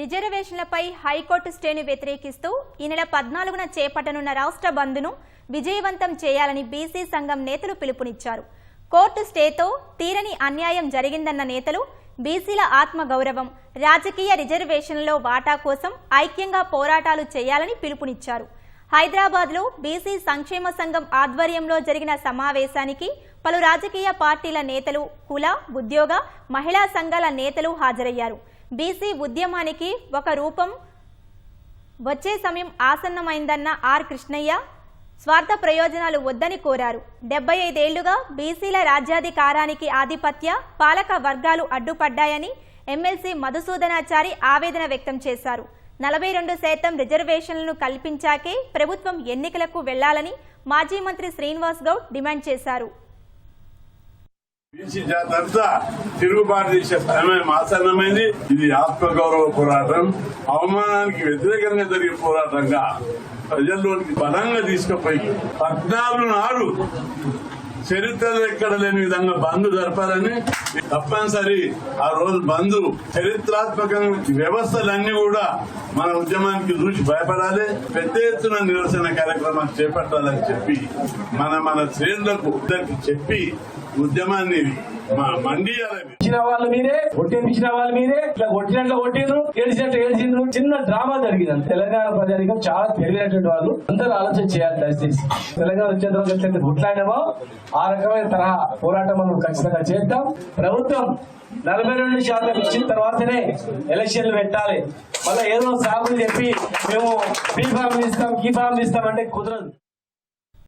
రిజర్వేషన్లపై high court స్టేను వ్యతిరేకిస్తూ ఈ నెల పద్నాలుగున చేపట్టనున్న రాష్ట్ర బంద్ను విజయవంతం చేయాలని బీసీ సంఘం నేతలు పిలుపునిచ్చారు. కోర్టు స్టేతో తీరని అన్యాయం జరిగిందన్న నేతలు బీసీల ఆత్మగౌరవం రాజకీయ రిజర్వేషన్లలో వాటా కోసం ఐక్యంగా పోరాటాలు చేయాలని పిలుపునిచ్చారు. హైదరాబాద్లో బీసీ సంక్షేమ సంఘం ఆధ్వర్యంలో జరిగిన సమావేశానికి పలు రాజకీయ పార్టీల నేతలు కుల ఉద్యోగ మహిళా సంఘాల నేతలు హాజరయ్యారు. బీసీ ఉద్యమానికి ఒక రూపం వచ్చే సమయం ఆసన్నమైందన్న ఆర్ కృష్ణయ్య స్వార్థ ప్రయోజనాలు వద్దని కోరారు. డెబ్బై ఐదేళ్ళుగా బీసీల రాజ్యాధికారానికి ఆధిపత్య పాలక వర్గాలు అడ్డుపడ్డాయని ఎమ్మెల్సీ మధుసూదనాచారి ఆవేదన వ్యక్తం చేశారు. నలభై రెండు శాతం రిజర్వేషన్లను కల్పించాకే ప్రభుత్వం ఎన్నికలకు వెళ్ళాలని మాజీ మంత్రి శ్రీనివాస్ గౌడ్ డిమాండ్ చేశారు. బీసీ జాతి అంతా తిరుగుబాటు చేసే సమయం ఆసన్నమైంది ఇది ఆత్మగౌరవ పోరాటం. అవమానానికి వ్యతిరేకంగా జరిగే పోరాటంగా ప్రజల్లోనికి బలంగా తీసుకుపోయి పద్నాలుగు నాడు చరిత్రలో ఎక్కడ లేని విధంగా బంద్ జరపాలని తప్పనిసరి ఆ రోజు బంద్ చరిత్రాత్మకంగా వ్యవస్థలన్నీ కూడా మన ఉద్యమానికి చూసి భయపడాలి. పెద్ద ఎత్తున నిరసన కార్యక్రమాలు చేపట్టాలని చెప్పి మన మన శ్రేణులకు చెప్పి ఉద్యమాన్ని ఇచ్చిన వాళ్ళు మీరే కొట్టించిన వాళ్ళు మీరే ఇట్లా కొట్టినట్లు కొట్టిండ్రు ఏడిచినట్లు ఏడిచిండ్రు. చిన్న డ్రామా జరిగింది తెలంగాణ ప్రజానికం చాలా తెలివినటువంటి వాళ్ళు. అందరూ ఆలోచన చేయాలి దయచేసి. తెలంగాణ వచ్చే తర్వాత ఎట్లయితే ఆ రకమైన తరహా పోరాటం మనం ఖచ్చితంగా చేద్దాం. ప్రభుత్వం నలభై రెండు శాతం ఇచ్చిన తర్వాతనే ఎలక్షన్లు పెట్టాలి. మళ్ళీ ఏదో సాగులు చెప్పి మేము బీ ఫామ్ ఇస్తాం ఈ ఫామ్ ఇస్తాం అంటే కుదరదు.